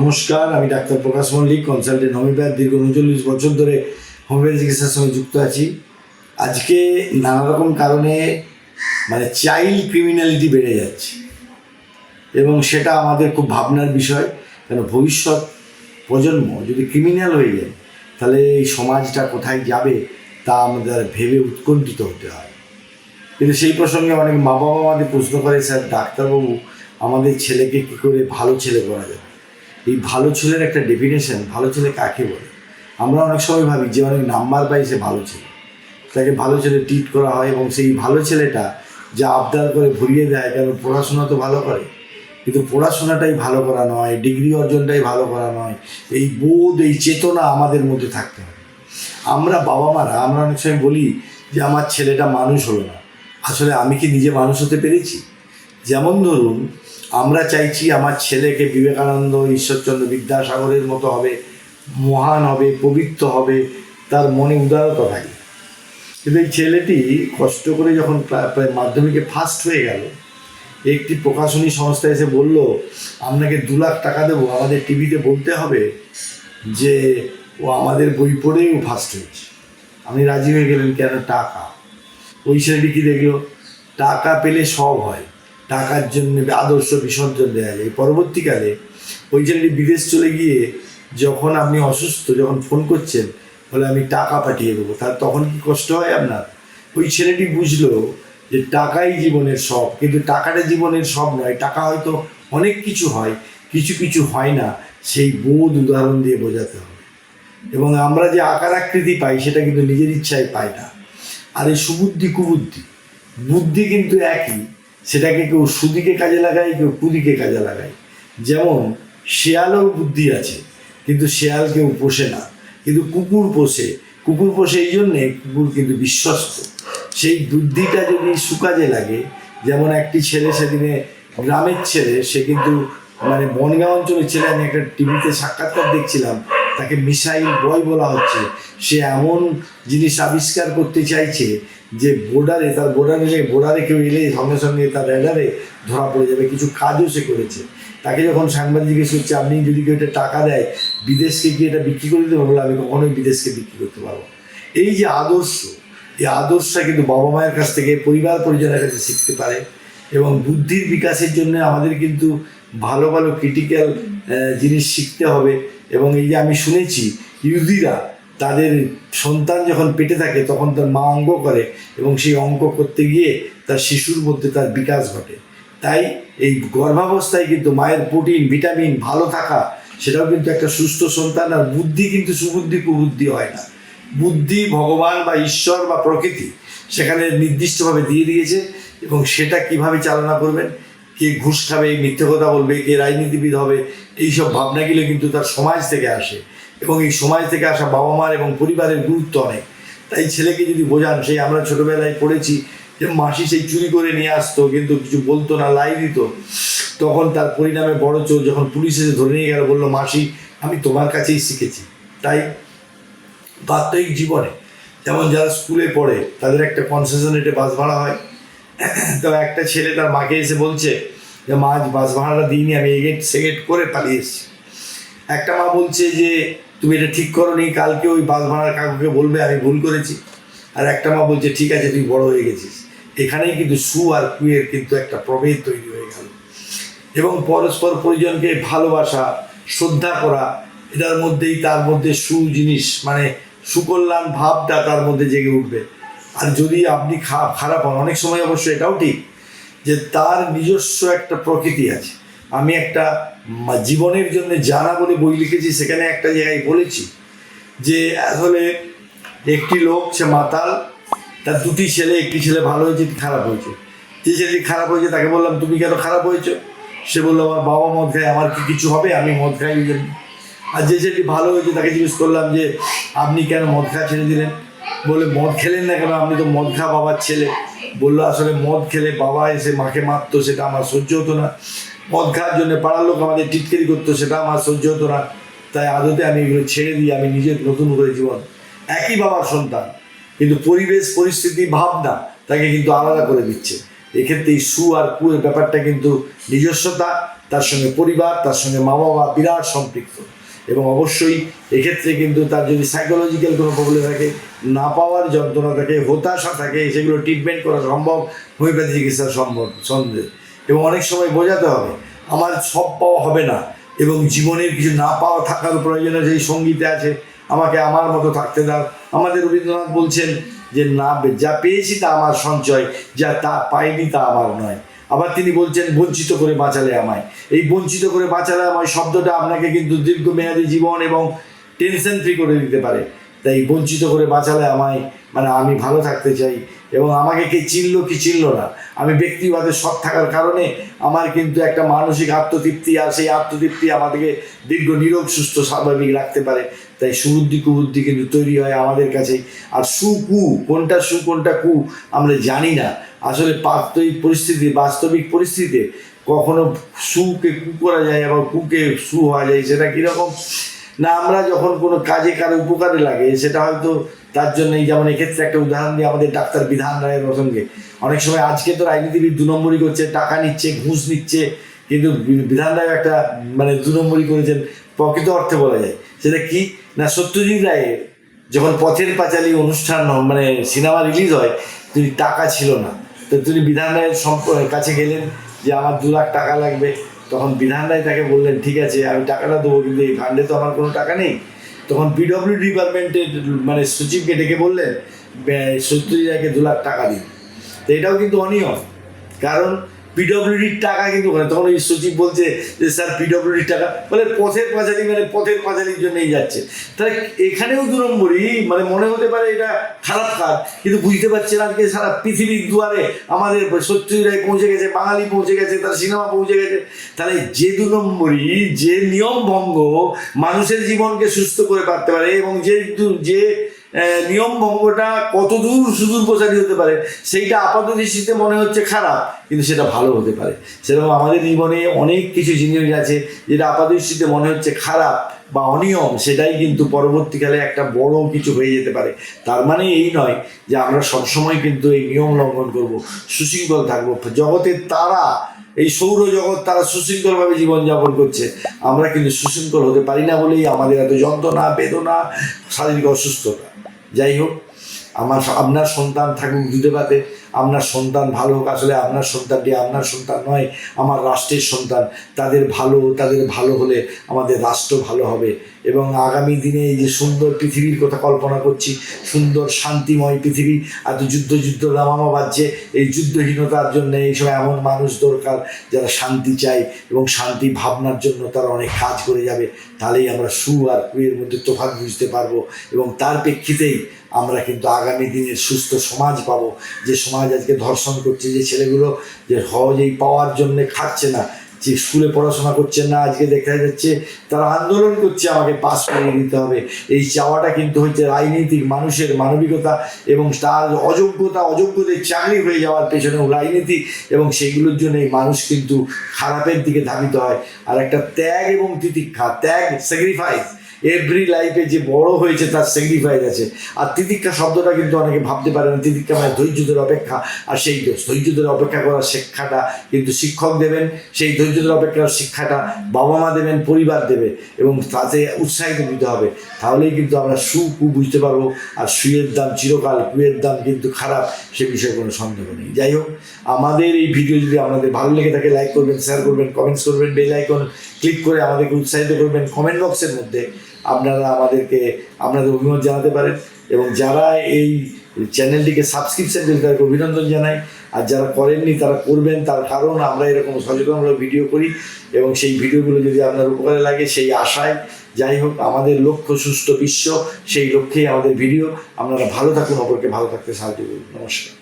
নমস্কার, আমি doctor Prakash Mallick consultant homeopath দীর্ঘ উনচল্লিশ বছর ধরে হোমিওপ্যাথি চিকিৎসার সঙ্গে যুক্ত আছি। আজকে নানা রকম কারণে মানে চাইল্ড ক্রিমিনালিটি বেড়ে যাচ্ছে। এবং সেটা আমাদের খুব ভাবনার বিষয়, কেন ভবিষ্যৎ প্রজন্ম যদি ক্রিমিনাল হয়ে যায়, তাহলে এই সমাজটা কোথায় যাবে তা আমাদের ভেবে উৎকণ্ঠিত হতে হয়। কিন্তু সেই প্রসঙ্গে অনেক মা বাবা আমাদের প্রশ্ন করে, স্যার, ডাক্তারবাবু, আমাদের ছেলেকে কী করে ভালো ছেলে করা যাবে? এই ভালো ছেলের একটা ডেফিনেশন ভালো ছেলে কাকে বলে? আমরা অনেক সময় ভাবি যে অনেক নাম্বার পাই সে ভালো ছেলে। তাকে ভালো ছেলে ট্রিট করা হয় এবং সেই ভালো ছেলেটা যা আবদার করে ভরিয়ে দেয় কারণ পড়াশোনা তো ভালো করে। কিন্তু পড়াশোনাটাই ভালো করা নয় ডিগ্রি অর্জনটাই ভালো করা নয়। এই বোধ, এই চেতনা আমাদের মধ্যে থাকতে হবে। আমরা বাবা মারা, আমরা অনেক সময় বলি যে আমার ছেলেটা মানুষ হলো না। আসলে আমি কি নিজে মানুষ হতে পেরেছি? যেমন ধরুন আমরা চাইছি আমার ছেলেকে বিবেকানন্দ ঈশ্বরচন্দ্র বিদ্যাসাগরের মতো হবে, মহান হবে, পবিত্র হবে, তার মনে উদারতা থাকে কিন্তু এই ছেলেটি কষ্ট করে যখন প্রায় মাধ্যমিকে ফার্স্ট হয়ে গেল, একটি প্রকাশনী সংস্থা এসে বলল, আপনাকে দু লাখ টাকা দেবো, আমাদের টিভিতে বলতে হবে যে, ও আমাদের বই পড়েই ও ফার্স্ট হয়েছে। আমি রাজি হয়ে গেলেন কেন টাকা? ওই ছেলেটি কি দেখল? টাকা পেলে সব হয়। টাকার জন্য আদর্শ বিসর্জন দেওয়া যায় পরবর্তীকালে ওই ছেলেটি বিদেশ চলে গিয়ে যখন আপনি অসুস্থ, যখন ফোন করছেন, বলে আমি টাকা পাঠিয়ে দেবো। তার তখন কি কষ্ট হয় আপনার? ওই ছেলেটি বুঝলো যে টাকাই জীবনের সব, কিন্তু টাকাটা জীবনের সব নয়, টাকা হয়তো অনেক কিছু হয়, কিছু কিছু হয় না, সেই বোধ উদাহরণ দিয়ে বোঝাতে হবে। এবং আমরা যে আকার আকৃতি পাই, সেটা কিন্তু নিজের ইচ্ছায় পাই না। আর এই সুবুদ্ধি কুবুদ্ধি বুদ্ধি কিন্তু একই। সেটাকে কেউ সুদিকে কাজে লাগায়, কেউ কুদিকে কাজে লাগায়। যেমন শেয়ালের বুদ্ধি আছে, কিন্তু শেয়াল কেউ পোষে না, কিন্তু কুকুর পোষে। কুকুর পোষে এই জন্যে কুকুর কিন্তু বিশ্বস্ত। সেই বুদ্ধিটা যদি সুকাজে লাগে, যেমন একটি ছেলে সেদিনে, গ্রামের ছেলে, সে কিন্তু মানে বনগাঁ অঞ্চলের ছেলে, আমি একটা টিভিতে সাক্ষাৎকার দেখছিলাম তাকে মিসাইল বয় বলা হচ্ছে। সে এমন জিনিস আবিষ্কার করতে চাইছে যে বোর্ডারে, তার বোর্ডারে বোর্ডারে কেউ এলে সঙ্গে সঙ্গে তার রেডারে ধরা পড়ে যাবে, কিছু কাজও সে করেছে। তাকে যখন সাংবাদিক জিজ্ঞেস করছে, আপনি যদি কেউ এটা টাকা দেয়, বিদেশকে গিয়ে এটা বিক্রি করে দিতে বলে আমি কখনোই বিদেশকে বিক্রি করতে পারব এই যে আদর্শ, এই আদর্শটা কিন্তু বাবা মায়ের কাছ থেকে পরিবার পরিজনের কাছে শিখতে পারে এবং বুদ্ধির বিকাশের জন্য আমাদের কিন্তু ভালো ভালো ক্রিটিক্যাল জিনিস শিখতে হবে। এবং এই যে আমি শুনেছি, ইহুদিরা তাদের সন্তান যখন পেটে থাকে, তখন তার মা অঙ্ক করে এবং সেই অঙ্ক করতে গিয়ে তার শিশুর মধ্যে তার বিকাশ ঘটে। তাই এই গর্ভাবস্থায় কিন্তু মায়ের প্রোটিন, ভিটামিন ভালো থাকা, সেটাও কিন্তু একটা সুস্থ সন্তান আর বুদ্ধি কিন্তু সুবুদ্ধি, কুবুদ্ধি হয় না। বুদ্ধি ভগবান বা ঈশ্বর বা প্রকৃতি সেখানে নির্দিষ্টভাবে দিয়ে দিয়েছে এবং সেটা কীভাবে চালনা করবেন কে ঘুষ খাবে মিথ্যে কথা বলবে, কে রাজনীতিবিদ হবে, এইসব ভাবনাগুলো কিন্তু তার সমাজ থেকে আসে। এবং এই সমাজ থেকে আসা বাবা মার এবং পরিবারের গুরুত্ব অনেক। তাই ছেলেকে যদি বোঝান, সেই আমরা ছোটবেলায় পড়েছি যে মাসি সেই চুরি করে নিয়ে আসতো, কিন্তু কিছু বলতো না, লাই দিত। তখন তার পরিণামে বড় চোর যখন পুলিশ এসে ধরে নিয়ে গেল, বলল, মাসি, আমি তোমার কাছেই শিখেছি। তাই প্রাত্যহিক জীবনে, যেমন যারা স্কুলে পড়ে, তাদের একটা কনসেশন রেটে বাস ভাড়া হয়। তো একটা ছেলে তার মাকে এসে বলছে যে, মা, বাস ভাড়াটা দিইনি, আমি এগেট, সেগেট করে পালিয়ে এসেছি। একটা মা বলছে যে, তুমি এটা ঠিক করো নি কালকে ওই বাস ভাড়ার কাকুকে বলবে, আমি ভুল করেছি। আর একটা মা বলছে, ঠিক আছে, তুই বড় হয়ে গেছিস। এখানেই কিন্তু সু আর কুয়ের কিন্তু একটা প্রভেদ তৈরি হয়ে গেল। এবং পরস্পর পরিজনকে ভালোবাসা, শ্রদ্ধা করা, এটার মধ্যেই তার মধ্যে সু জিনিস মানে সুকল্যাণ ভাবটা তার মধ্যে জেগে উঠবে। আর যদি আপনি খা- খারাপ হন, অনেক সময় অবশ্য এটাও ঠিক যে তার নিজস্ব একটা প্রকৃতি আছে। আমি একটা জীবনের জন্য জানা বলে বই লিখেছি, সেখানে একটা জায়গায় বলেছি যে, আসলে একটি লোক, সে মাতাল, তার দুটি ছেলে, একটি ছেলে ভালো হয়েছে খারাপ হয়েছে। যে ছেলেটি খারাপ হয়েছে, তাকে বললাম, তুমি কেন খারাপ হয়েছো? সে বলল, আমার বাবা মদ খায়, আমার কি কিছু হবে? আমি মদ খাই জন্য। আর যে ছেলেটি ভালো হয়েছে, তাকে জিজ্ঞেস করলাম যে, আপনি কেন মদ খাওয়া ছেড়ে দিলেন? বলে মদ খেলেন না কেন? আপনি তো মদ খাওয়া বাবার ছেলে। বলল, আসলে মদ খেলে বাবা এসে মাকে মারতো, সেটা আমার সহ্য হতো না। মদ খাওয়ার জন্য পাড়ার লোক আমাদের টিটকারি করতো, সেটা আমার সহ্য হতো না। তাই আদতে আমি এগুলো ছেড়ে দিই, আমি নিজের নতুন করে জীবন। একই বাবার সন্তান, কিন্তু পরিবেশ, পরিস্থিতি, ভাবনা তাকে কিন্তু আলাদা করে দিচ্ছে। এক্ষেত্রে এই সু আর কু এর ব্যাপারটা কিন্তু নিজস্বতা, তার সঙ্গে পরিবার, তার সঙ্গে মা বাবা বিরাট সম্পৃক্ত। এবং অবশ্যই এক্ষেত্রে কিন্তু তার যদি সাইকোলজিক্যাল কোনো প্রবলেম থাকে, না পাওয়ার যন্ত্রণা থাকে, হতাশা থাকে, সেগুলো ট্রিটমেন্ট করা সম্ভব হোমিওপ্যাথি চিকিৎসা সম্ভব, সন্দেহ। এবং অনেক সময় বোঝাতে হবে, আমার সব পাওয়া হবে না, এবং জীবনের কিছু না পাওয়া থাকার প্রয়োজনে যেই সঙ্গীতে আছে, আমাকে আমার মতো থাকতে দাও। আমাদের রবীন্দ্রনাথ বলছেন যে, না, যা পেয়েছি তা আমার সঞ্চয়, যা তা পাইনি তা আমার নয়। আবার তিনি বলছেন, বঞ্চিত করে বাঁচালে আমায়। এই বঞ্চিত করে বাঁচালে আমায় শব্দটা আপনাকে কিন্তু দীর্ঘমেয়াদী জীবন এবং টেনশন ফ্রি করে দিতে পারে। তাই বঞ্চিত করে বাঁচালে আমায় মানে আমি ভালো থাকতে চাই এবং আমাকে কে চিনল কি চিনল না। আমি ব্যক্তিগত সৎ থাকার কারণে আমার কিন্তু একটা মানসিক আত্মতৃপ্তি আর সেই আত্মতৃপ্তি আমাদেরকে দীর্ঘ, নিরোগ, সুস্থ, স্বাভাবিক রাখতে পারে। তাই সুবুদ্ধি, কুবুদ্ধি কিন্তু তৈরি হয় আমাদের কাছে। আর সুকু, কোনটা সু, কোনটা কু, আমরা জানি না। আসলে বাস্তবিক পরিস্থিতি, বাস্তবিক পরিস্থিতিতে কখনো সুকে কু করা যায় আবার কুকে সু হওয়া যায়, সেটা কীরকম? না, আমরা যখন কোনো কাজে কারও উপকারে লাগে, সেটা হয়তো তার জন্য এই যেমন এক্ষেত্রে একটা উদাহরণ দিয়ে আমাদের ডাক্তার বিধান রায়ের প্রসঙ্গে অনেক সময় আজকে তো রাজনীতিবিদ দু নম্বরই করছে, টাকা নিচ্ছে, ঘুষ নিচ্ছে, কিন্তু বিধান রায় একটা মানে দু নম্বরই করেছেন, প্রকৃত অর্থে বলা যায়। সেটা কি? না, সত্যজিৎ রায়ের যখন পথের পাঁচালী অনুষ্ঠান মানে সিনেমা রিলিজ হয়, তিনি টাকা ছিল না। তো তিনি বিধান রায়ের কাছে গেলেন যে আমার দু লাখ টাকা লাগবে। তখন বিধান রায় তাকে বললেন, ঠিক আছে, আমি টাকাটা দেবো, কিন্তু এই ফান্ডে তো আমার কোনো টাকা নেই। তখন পিডব্লিউ ডিপার্টমেন্টের মানে সচিবকে ডেকে বললেন সত্যজি রায়কে দু লাখ টাকা দিন। তো এটাও কিন্তু অনিয়ম। কারণ পিডব্লিউডির টাকা কিন্তু ওখানে। তখন ওই সচিব বলছে যে, স্যার পিডব্লিউডির টাকা। বলে, পথের পাঁচালি মানে পথের পাঁচালির জন্যই যাচ্ছে। তাহলে এখানেও দু নম্বরই মানে মনে হতে পারে এটা খারাপ কাজ, কিন্তু বুঝতে পারছে না আজকে সারা পৃথিবীর দুয়ারে আমাদের সত্যজিৎ রায় পৌঁছে গেছে, বাঙালি পৌঁছে গেছে, তার সিনেমা পৌঁছে গেছে। তাহলে যে দু নম্বরই, যে নিয়ম ভঙ্গ মানুষের জীবনকে সুস্থ করে পারতে পারে এবং যে যে নিয়ম ভঙ্গটা কতদূর সুদূর প্রসারী হতে পারে, সেইটা আপাত দৃষ্টিতে মনে হচ্ছে খারাপ, কিন্তু সেটা ভালো হতে পারে। সেরকম আমাদের জীবনে অনেক কিছু জিনিস আছে যেটা আপাত দৃষ্টিতে মনে হচ্ছে খারাপ বা অনিয়ম, সেটাই কিন্তু পরবর্তীকালে একটা বড় কিছু হয়ে যেতে পারে। তার মানে এই নয় যে আমরা সবসময় কিন্তু এই নিয়ম লঙ্ঘন করব, সুশৃঙ্খল থাকব। জগতের তারা এই সৌরজগৎ তারা সুশৃঙ্খলভাবে জীবনযাপন করছে। আমরা কিন্তু সুশৃঙ্খল হতে পারি না বলেই আমাদের এত যন্ত্রণা, বেদনা, শারীরিক অসুস্থতা। যাই হোক, আমার, আপনার সন্তান থাকুক দুধে পাতে আপনার সন্তান ভালো হোক, আসলে আপনার সন্তানটি আপনার সন্তান নয়, আমার রাষ্ট্রের সন্তান। তাদের ভালো তাদের ভালো হলে আমাদের রাষ্ট্র ভালো হবে। এবং আগামী দিনে এই যে সুন্দর পৃথিবীর কথা কল্পনা করছি, সুন্দর শান্তিময় পৃথিবী এত যুদ্ধ যুদ্ধ দামামা বাজছে, এই যুদ্ধহীনতার জন্য এই সময় এমন মানুষ দরকার যারা শান্তি চায় এবং শান্তি ভাবনার জন্য তারা অনেক কাজ করে যাবে। তাহলেই আমরা সু আর কুয়ের মধ্যে তোফাক বুঝতে পারব এবং তার প্রেক্ষিতেই আমরা কিন্তু আগামী দিনের সুস্থ সমাজ পাবো। যে সমাজ আজকে ধর্ষণ করছে, যে ছেলেগুলো যে সহজেই পাওয়ার জন্যে খাচ্ছে না যে স্কুলে পড়াশোনা করছে না, আজকে দেখা যাচ্ছে তারা আন্দোলন করছে, আমাকে পাস করিয়ে দিতে হবে। এই চাওয়াটা কিন্তু হচ্ছে রাজনীতিক মানুষের মানবিকতা এবং তার অযোগ্যতা, অযোগ্যদের চাকরি হয়ে যাওয়ার পেছনেও রাজনীতি এবং সেইগুলোর জন্য এই মানুষ কিন্তু খারাপের দিকে ধাবিত হয়। আর একটা ত্যাগ এবং তিতিক্ষা, ত্যাগ স্যাক্রিফাইস এভরি লাইফে যে বড় হয়েছে, তার স্যাক্রিফাইস আছে। আর তিতিক্ষা শব্দটা কিন্তু অনেকে ভাবতে পারে না তিতিক্ষা মানে ধৈর্যদের অপেক্ষা, আর সেই ধৈর্যদের অপেক্ষা করার শিক্ষাটা কিন্তু শিক্ষক দেবেন, সেই ধৈর্যদের অপেক্ষার শিক্ষাটা বাবা মা দেবেন, পরিবার দেবে, এবং তাতে উৎসাহিত দিতে হবে। তাহলেই কিন্তু আমরা সু কু বুঝতে পারব, আর সুয়ের দাম চিরকাল, কুয়ের দাম কিন্তু খারাপ, সে বিষয়ে কোনো সন্দেহ নেই। যাই হোক, আমাদের এই ভিডিও যদি আপনাদের ভালো লেগে থাকে লাইক করবেন শেয়ার করবেন কমেন্টস করবেন বেল আইকন ক্লিক করে আমাদেরকে উৎসাহিত করবেন কমেন্ট বক্সের মধ্যে। আপনারা আমাদেরকে, আপনাদের অভিমত জানাতে পারেন এবং যারা এই চ্যানেলটিকে সাবস্ক্রিপশন দিন তাদেরকে অভিনন্দন জানাই। আর যারা করেননি, তারা করবেন, তার কারণ আমরা এরকম সচেতনমূলক ভিডিও করি এবং সেই ভিডিওগুলো যদি আপনার উপকারে লাগে, সেই আশায় যাই হোক, আমাদের লক্ষ্য সুস্থ বিশ্ব, সেই লক্ষ্যেই আমাদের ভিডিও। আপনারা ভালো থাকুন, অপরকে ভালো থাকতে সাহায্য করুন। নমস্কার।